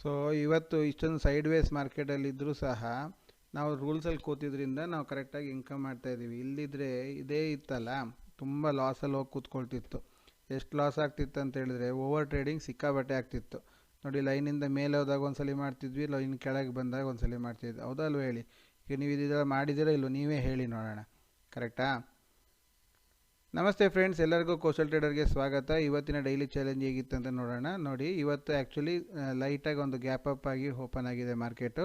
So ಇವತ್ತು ಇಷ್ಟೊಂದು side ways ಮಾರ್ಕೆಟಲ್ಲಿ ಇದ್ದರೂ ಸಹ ನಾವು ರೂಲ್ಸಲ್ಲಿ ಕೂತಿದ್ರಿಂದ ನಾವು ಕರೆಕ್ಟಾಗಿ ಇನ್ಕಮ್ ಮಾಡ್ತಾಯಿದ್ದೀವಿ ಇಲ್ಲಿದ್ರೆ ಇದೇ ಇತ್ತಲ್ಲ, ತುಂಬ ಲಾಸಲ್ಲಿ ಹೋಗಿ ಕೂತ್ಕೊಳ್ತಿತ್ತು. ಎಷ್ಟು ಲಾಸ್ ಆಗ್ತಿತ್ತು ಅಂತ ಹೇಳಿದ್ರೆ ಓವರ್ ಟ್ರೇಡಿಂಗ್ ಸಿಕ್ಕಾಬಟ್ಟೆ ಆಗ್ತಿತ್ತು. ನೋಡಿ ಲೈನಿಂದ ಮೇಲೆ ಹೋದಾಗ ಒಂದ್ಸಲಿ ಮಾಡ್ತಿದ್ವಿ ಲೈನ್ ಕೆಳಗೆ ಬಂದಾಗ ಒಂದ್ಸಲಿ ಮಾಡ್ತಿದ್ವಿ. ಹೌದಲ್ವ ಹೇಳಿ? ಈಗ ನೀವು ಇದೆಲ್ಲ ಮಾಡಿದ್ದೀರಾ ಇಲ್ಲೋ ನೀವೇ ಹೇಳಿ ನೋಡೋಣ. ಕರೆಕ್ಟಾ ನಮಸ್ತೆ ಫ್ರೆಂಡ್ಸ್, ಎಲ್ಲರಿಗೂ ಕೌಶಲ್ ಟ್ರೇಡರ್ಗೆ ಸ್ವಾಗತ. ಇವತ್ತಿನ ಡೈಲಿ ಚಾಲೆಂಜ್ ಹೇಗಿತ್ತು ಅಂತ ನೋಡೋಣ. ನೋಡಿ, ಇವತ್ತು ಆ್ಯಕ್ಚುಲಿ ಲೈಟಾಗಿ ಒಂದು ಗ್ಯಾಪ್ ಅಪ್ ಆಗಿ ಓಪನ್ ಆಗಿದೆ ಮಾರ್ಕೆಟು.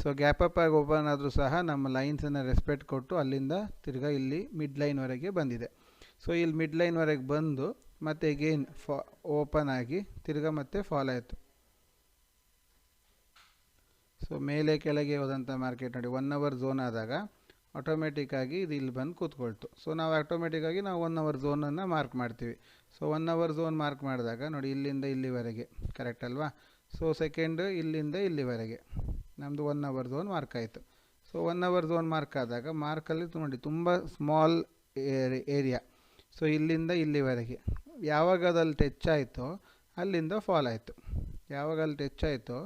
ಸೊ ಗ್ಯಾಪ್ ಅಪ್ ಆಗಿ ಓಪನ್ ಆದರೂ ಸಹ ನಮ್ಮ ಲೈನ್ಸನ್ನು ರೆಸ್ಪೆಕ್ಟ್ ಕೊಟ್ಟು ಅಲ್ಲಿಂದ ತಿರ್ಗಾ ಇಲ್ಲಿ ಮಿಡ್ ಲೈನ್ವರೆಗೆ ಬಂದಿದೆ. ಸೊ ಇಲ್ಲಿ ಮಿಡ್ ಲೈನ್ವರೆಗೆ ಬಂದು ಮತ್ತೆ ಎಗೇನ್ ಫಾ ಓಪನ್ ಆಗಿ ತಿರ್ಗಾ ಮತ್ತೆ ಫಾಲ್ ಆಯಿತು. ಸೊ ಮೇಲೆ ಕೆಳಗೆ ಹೋದಂಥ ಮಾರ್ಕೆಟ್ ನೋಡಿ ಒನ್ ಅವರ್ ಝೋನ್ ಆದಾಗ ಆಟೋಮೆಟಿಕ್ಕಾಗಿ ಇದು ಇಲ್ಲಿ ಬಂದು ಕೂತ್ಕೊಳ್ತು. ಸೊ ನಾವು ಆಟೋಮೆಟಿಕ್ಕಾಗಿ ನಾವು ಒನ್ ಅವರ್ ಝೋನನ್ನು ಮಾರ್ಕ್ ಮಾಡ್ತೀವಿ. So one hour zone mark ಮಾಡಿದಾಗ ನೋಡಿ ಇಲ್ಲಿಂದ ಇಲ್ಲಿವರೆಗೆ ಕರೆಕ್ಟ್ ಅಲ್ವಾ? ಸೊ ಸೆಕೆಂಡ್ ಇಲ್ಲಿಂದ ಇಲ್ಲಿವರೆಗೆ ನಮ್ಮದು ಒನ್ ಅವರ್ ಝೋನ್ ಮಾರ್ಕ್ ಆಯಿತು. So one hour zone mark ಆದಾಗ ಮಾರ್ಕಲ್ಲಿ ನೋಡಿ ತುಂಬ ಸ್ಮಾಲ್ ಏರಿಯಾ ಸೊ ಇಲ್ಲಿಂದ ಇಲ್ಲಿವರೆಗೆ. ಯಾವಾಗ ಅದಲ್ಲಿ ಟಚ್ ಆಯಿತೋ ಅಲ್ಲಿಂದ ಫಾಲ್ ಆಯಿತು. ಯಾವಾಗ ಅಲ್ಲಿ ಟಚ್ ಆಯಿತೋ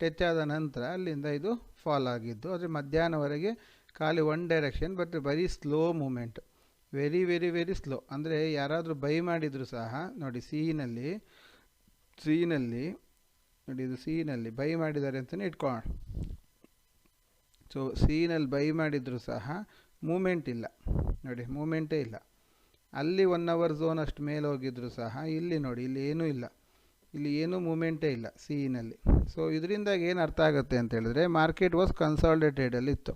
ಟಚ್ ಆದ ನಂತರ ಅಲ್ಲಿಂದ ಇದು ಫಾಲ್ ಆಗಿದ್ದು ಆದರೆ ಮಧ್ಯಾಹ್ನವರೆಗೆ ಖಾಲಿ one direction but very slow movement very very very slow ಅಂದರೆ ಯಾರಾದರೂ ಬೈ ಮಾಡಿದರೂ ಸಹ, ನೋಡಿ ಸೀನಲ್ಲಿ ಸೀನಲ್ಲಿ, ನೋಡಿ ಇದು ಸೀನಲ್ಲಿ ಬೈ ಮಾಡಿದ್ದಾರೆ ಅಂತಲೇ ಇಟ್ಕೊಳ್ಳೋಣ ಸೊ ಸೀನಲ್ಲಿ ಬೈ ಮಾಡಿದರೂ ಸಹ ಮೂಮೆಂಟ್ ಇಲ್ಲ. ನೋಡಿ ಮೂಮೆಂಟೇ ಇಲ್ಲ. ಅಲ್ಲಿ ಒನ್ ಅವರ್ ಝೋನ್ ಅಷ್ಟು ಮೇಲೆ ಹೋಗಿದ್ರು ಸಹ, ಇಲ್ಲಿ ನೋಡಿ, ಇಲ್ಲಿ ಏನೂ ಇಲ್ಲ. ಇಲ್ಲಿ ಏನೂ ಮೂಮೆಂಟೇ ಇಲ್ಲ ಸೀನಲ್ಲಿ. ಸೊ ಇದರಿಂದಾಗಿ ಏನು ಅರ್ಥ ಆಗುತ್ತೆ ಅಂತ ಹೇಳಿದ್ರೆ ಮಾರ್ಕೆಟ್ ವಾಸ್ ಕನ್ಸಾಲ್ಟೇಟೆಡಲ್ಲಿ ಇತ್ತು.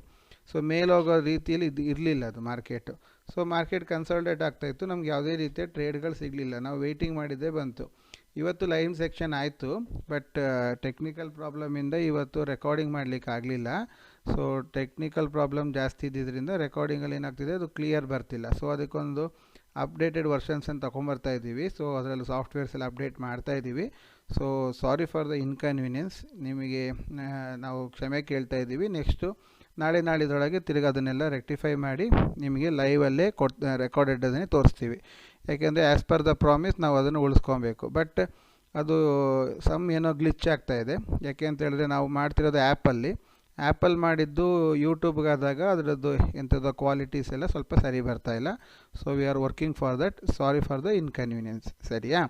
ಸೊ ಮೇಲೋಗೋ ರೀತಿಯಲ್ಲಿ ಇದು ಇರಲಿಲ್ಲ ಅದು ಮಾರ್ಕೆಟು ಸೊ ಮಾರ್ಕೆಟ್ ಕನ್ಸಲ್ಟೇಟ್ ಆಗ್ತಾಯಿತ್ತು ನಮ್ಗೆ ಯಾವುದೇ ರೀತಿಯ ಟ್ರೇಡ್ಗಳು ಸಿಗಲಿಲ್ಲ. ನಾವು ವೆಯ್ಟಿಂಗ್ ಮಾಡಿದ್ದೇ ಬಂತು. ಇವತ್ತು ಲೈವ್ ಸೆಕ್ಷನ್ ಆಯಿತು ಬಟ್ ಟೆಕ್ನಿಕಲ್ ಪ್ರಾಬ್ಲಮಿಂದ ಇವತ್ತು ರೆಕಾರ್ಡಿಂಗ್ ಮಾಡಲಿಕ್ಕೆ ಆಗಲಿಲ್ಲ. ಸೊ ಟೆಕ್ನಿಕಲ್ ಪ್ರಾಬ್ಲಮ್ ಜಾಸ್ತಿ ಇದ್ದಿದ್ದರಿಂದ ರೆಕಾರ್ಡಿಂಗಲ್ಲಿ ಏನಾಗ್ತಿದೆ, ಅದು ಕ್ಲಿಯರ್ ಬರ್ತಿಲ್ಲ. ಸೊ ಅದಕ್ಕೊಂದು ಅಪ್ಡೇಟೆಡ್ ವರ್ಷನ್ಸನ್ನು ತೊಗೊಂಬರ್ತಾ ಇದ್ದೀವಿ. ಸೊ ಅದರಲ್ಲಿ ಸಾಫ್ಟ್ವೇರ್ಸ್ ಎಲ್ಲ ಅಪ್ಡೇಟ್ ಮಾಡ್ತಾ ಇದ್ದೀವಿ. So sorry for the inconvenience ನಿಮಗೆ ನಾವು ಕ್ಷಮೆ ಕೇಳ್ತಾ ಇದ್ದೀವಿ. ನೆಕ್ಸ್ಟು ನಾಳೆ ನಾಳಿದ್ರೊಳಗೆ ತಿರ್ಗಿ ಅದನ್ನೆಲ್ಲ ರೆಕ್ಟಿಫೈ ಮಾಡಿ ನಿಮಗೆ ಲೈವಲ್ಲೇ ಕೊಟ್ ರೆಕಾರ್ಡೆಡ್ ಅದನ್ನೇ ತೋರಿಸ್ತೀವಿ. ಯಾಕೆಂದರೆ ಆ್ಯಸ್ ಪರ್ ದ ಪ್ರಾಮಿಸ್ ನಾವು ಅದನ್ನು ಉಳಿಸ್ಕೊಬೇಕು. ಬಟ್ ಅದು ಸಮ್ ಏನೋ ಗ್ಲಿಚ್ ಆಗ್ತಾ ಇದೆ. ಯಾಕೆ ಅಂತ ಹೇಳಿದ್ರೆ ನಾವು ಮಾಡ್ತಿರೋದು ಆ್ಯಪಲ್ಲಿ ಆ್ಯಪಲ್ ಮಾಡಿದ್ದು ಯೂಟ್ಯೂಬ್ಗಾದಾಗ ಅದರದ್ದು ಎಂಥದ್ದು ಕ್ವಾಲಿಟೀಸ್ ಎಲ್ಲ ಸ್ವಲ್ಪ ಸರಿ ಬರ್ತಾಯಿಲ್ಲ so we are working for that sorry for the inconvenience ಸರಿಯಾ?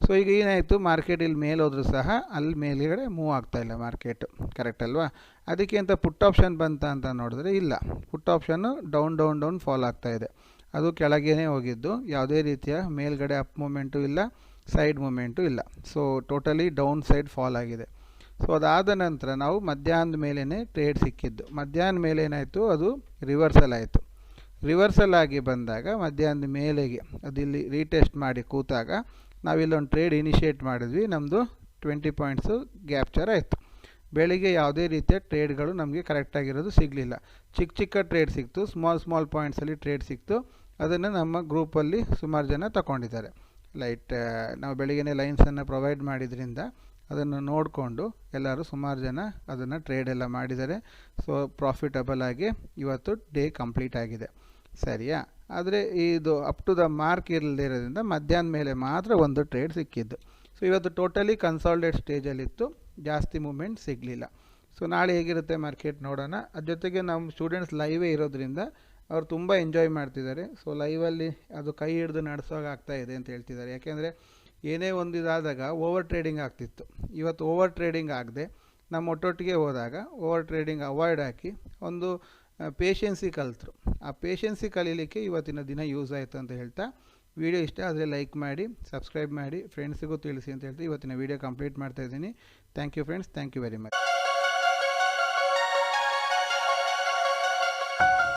ಸೊ ಈಗ ಏನಾಯಿತು? ಮಾರ್ಕೆಟ್ ಇಲ್ಲಿ ಮೇಲೆ ಹೋದರೂ ಸಹ ಅಲ್ಲಿ ಮೇಲುಗಡೆ ಮೂವ್ ಆಗ್ತಾ ಇಲ್ಲ ಮಾರ್ಕೆಟು ಕರೆಕ್ಟ್ ಅಲ್ವಾ? ಅದಕ್ಕೆ ಅಂತ ಪುಟ್ ಆಪ್ಷನ್ ಬಂತ ಅಂತ ನೋಡಿದ್ರೆ ಇಲ್ಲ. ಪುಟ್ ಆಪ್ಷನ್ನು ಡೌನ್ ಡೌನ್ ಡೌನ್ ಫಾಲ್ ಇದೆ. ಅದು ಕೆಳಗೇ ಹೋಗಿದ್ದು. ಯಾವುದೇ ರೀತಿಯ ಮೇಲ್ಗಡೆ ಅಪ್ ಮೂಮೆಂಟು ಇಲ್ಲ ಸೈಡ್ ಮೂಮೆಂಟು ಇಲ್ಲ. So totally down side fall ಆಗಿದೆ. ಸೊ ಅದಾದ ನಂತರ ನಾವು ಮಧ್ಯಾಹ್ನದ ಮೇಲೇ ಟ್ರೇಡ್ ಸಿಕ್ಕಿದ್ದು. ಮಧ್ಯಾಹ್ನ ಮೇಲೆ ಏನಾಯಿತು? ಅದು ರಿವರ್ಸಲ್ ಆಯಿತು. ರಿವರ್ಸಲ್ ಆಗಿ ಬಂದಾಗ ಮಧ್ಯಾಹ್ನದ ಮೇಲೆಗೆ ಅದು ಇಲ್ಲಿ ರೀಟೆಸ್ಟ್ ಮಾಡಿ ಕೂತಾಗ ನಾವಿಲ್ಲೊಂದು ಟ್ರೇಡ್ ಇನಿಷಿಯೇಟ್ ಮಾಡಿದ್ವಿ. ನಮ್ಮದು ಟ್ವೆಂಟಿ ಪಾಯಿಂಟ್ಸು ಗ್ಯಾಪ್ಚರ್ ಆಯಿತು. ಬೆಳಿಗ್ಗೆ ಯಾವುದೇ ರೀತಿಯ ಟ್ರೇಡ್ಗಳು ನಮಗೆ ಕರೆಕ್ಟಾಗಿರೋದು ಸಿಗಲಿಲ್ಲ. ಚಿಕ್ಕ ಚಿಕ್ಕ ಟ್ರೇಡ್ ಸಿಕ್ತು. ಸ್ಮಾಲ್ ಸ್ಮಾಲ್ ಪಾಯಿಂಟ್ಸಲ್ಲಿ ಟ್ರೇಡ್ ಸಿಕ್ತು. ಅದನ್ನು ನಮ್ಮ ಗ್ರೂಪಲ್ಲಿ ಸುಮಾರು ಜನ ತಗೊಂಡಿದ್ದಾರೆ ಲೈಟ್ ನಾವು ಬೆಳಿಗ್ಗೆ ಲೈನ್ಸನ್ನು ಪ್ರೊವೈಡ್ ಮಾಡಿದ್ರಿಂದ ಅದನ್ನು ನೋಡಿಕೊಂಡು ಎಲ್ಲರೂ ಸುಮಾರು ಜನ ಅದನ್ನು ಟ್ರೇಡ್ ಎಲ್ಲ ಮಾಡಿದ್ದಾರೆ. ಸೊ ಪ್ರಾಫಿಟಬಲ್ ಆಗಿ ಇವತ್ತು ಡೇ ಕಂಪ್ಲೀಟ್ ಆಗಿದೆ. ಸರಿಯಾ? ಆದರೆ ಇದು ಅಪ್ ಟು ದ ಮಾರ್ಕ್ ಇರಲಿರೋದ್ರಿಂದ ಮಧ್ಯಾಹ್ನ ಮೇಲೆ ಮಾತ್ರ ಒಂದು ಟ್ರೇಡ್ ಸಿಕ್ಕಿದ್ದು. ಸೊ ಇವತ್ತು ಟೋಟಲಿ ಕನ್ಸಾಲ್ಡೇಟ್ ಸ್ಟೇಜಲ್ಲಿತ್ತು ಜಾಸ್ತಿ ಮೂಮೆಂಟ್ ಸಿಗಲಿಲ್ಲ. ಸೊ ನಾಳೆ ಹೇಗಿರುತ್ತೆ ಮಾರ್ಕೆಟ್ ನೋಡೋಣ. ಅದ್ರ ಜೊತೆಗೆ ನಮ್ಮ ಸ್ಟೂಡೆಂಟ್ಸ್ ಲೈವೇ ಇರೋದ್ರಿಂದ ಅವ್ರು ತುಂಬ ಎಂಜಾಯ್ ಮಾಡ್ತಿದ್ದಾರೆ. ಸೊ ಲೈವಲ್ಲಿ ಅದು ಕೈ ಹಿಡಿದು ನಡೆಸೋಕೆ ಆಗ್ತಾ ಇದೆ ಅಂತ ಹೇಳ್ತಿದ್ದಾರೆ. ಯಾಕೆಂದರೆ ಏನೇ ಒಂದು ಇದಾದಾಗ ಓವರ್ ಟ್ರೇಡಿಂಗ್ ಆಗ್ತಿತ್ತು. ಇವತ್ತು ಓವರ್ ಟ್ರೇಡಿಂಗ್ ಆಗದೆ. ನಮ್ಮ ಒಟ್ಟೊಟ್ಟಿಗೆ ಹೋದಾಗ ಓವರ್ ಟ್ರೇಡಿಂಗ್ ಅವಾಯ್ಡ್ ಹಾಕಿ ಒಂದು ಪೇಷನ್ಸಿ ಕಲಿತರು. ಆ ಪೇಷನ್ಸಿ ಕಲೀಲಿಕ್ಕೆ ಇವತ್ತಿನ ದಿನ ಯೂಸ್ ಆಯಿತು ಅಂತ ಹೇಳ್ತಾ ವಿಡಿಯೋ ಇಷ್ಟ ಆದರೆ ಲೈಕ್ ಮಾಡಿ ಸಬ್ಸ್ಕ್ರೈಬ್ ಮಾಡಿ ಫ್ರೆಂಡ್ಸಿಗೂ ತಿಳಿಸಿ ಅಂತ ಹೇಳ್ತಾ ಇವತ್ತಿನ ವಿಡಿಯೋ ಕಂಪ್ಲೀಟ್ ಮಾಡ್ತಾ ಇದ್ದೀನಿ. Thank you friends thank you very much